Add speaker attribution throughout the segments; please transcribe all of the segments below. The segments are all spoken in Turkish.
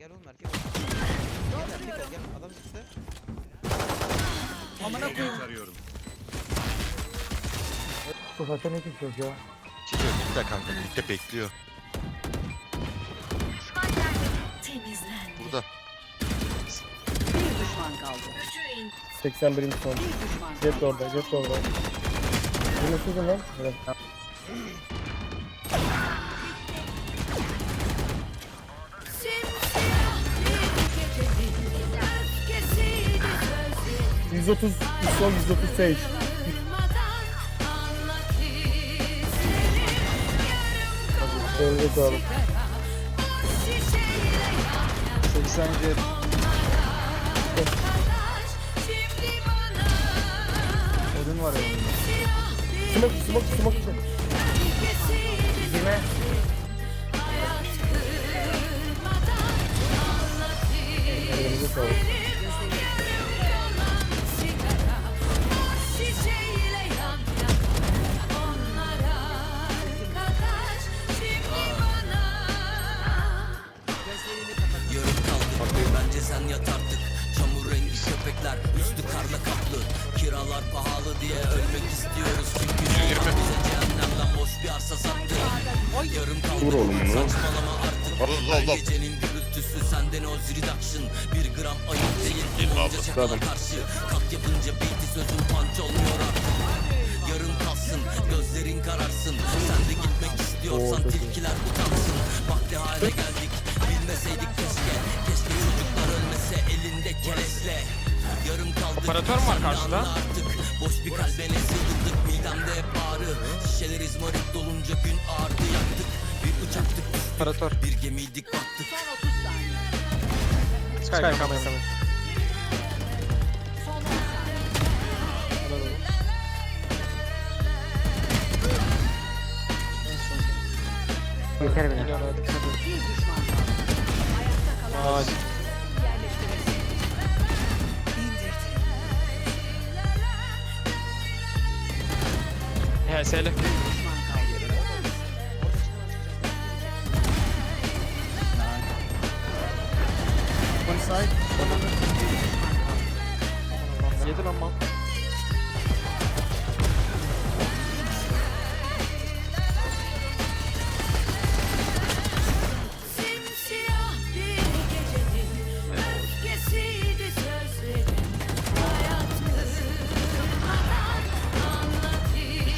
Speaker 1: Gel oğlum erkek. Gel erkek ol gel. Adam çıktı.
Speaker 2: Amına koyayım.
Speaker 3: Arıyorum.
Speaker 4: Bu zaten ne çıkıyor ya?
Speaker 5: Çıkıyor bitti kanka birlikte bekliyor.
Speaker 6: Temizlendi.
Speaker 5: Burada.
Speaker 6: Bir düşman kaldı.
Speaker 4: 81. son.
Speaker 6: Bir düşman kaldı.
Speaker 4: Jet de orada, jet orada. Bunu sizin lan. Evet. ...130 son 130 sage. Sağlık.
Speaker 2: 80 jet. Odun var yanımda.
Speaker 4: Smoke, smoke, smoke. Girme. Elinize sağlık.
Speaker 7: Sen yat artık. Çamur rengi köpekler üstü karla kaplı. Kiralar pahalı diye ölmek istiyoruz. Çünkü bize cehennemden boş bir arsa sattı. Yarım kaldı. Saçmalama artık. Her gecenin gürültüsü senden o reduction Bir gram ayıp değil. Onca çakala karşı Kat yapınca beat'i sözün punch olmuyor artık. Yarım kalsın gözlerin kararsın. Sen de gitmek istiyorsan tilkiler
Speaker 8: Operatör mü var karşıda?
Speaker 7: Boş bir kalbene sığdırdık midemde hep ağrı Şişeler izmarit dolunca gün ağrıdı yaktık Bir uçaktık
Speaker 8: Operatör.
Speaker 7: Bir gemiydik battık
Speaker 6: Son 30 saniye.
Speaker 8: Sky kamera.
Speaker 4: Yeter beni.
Speaker 8: Geliyor hadi. HS'li.
Speaker 6: Bir düşman kaldı.
Speaker 2: One side.
Speaker 8: Yedi lan mal.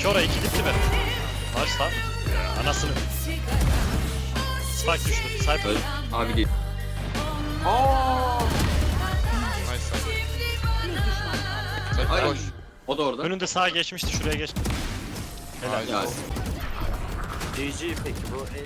Speaker 6: Anlatayım.
Speaker 9: İki gitti mi? Varsa anasını. Spike düştü. Sniper.
Speaker 6: Abi gel. Bir düşman kaldı.
Speaker 8: Boş.
Speaker 10: O da orada.
Speaker 9: Önünde sağa geçmişti. Şuraya geçti. Helal.
Speaker 10: Ya,
Speaker 1: GG peki bu el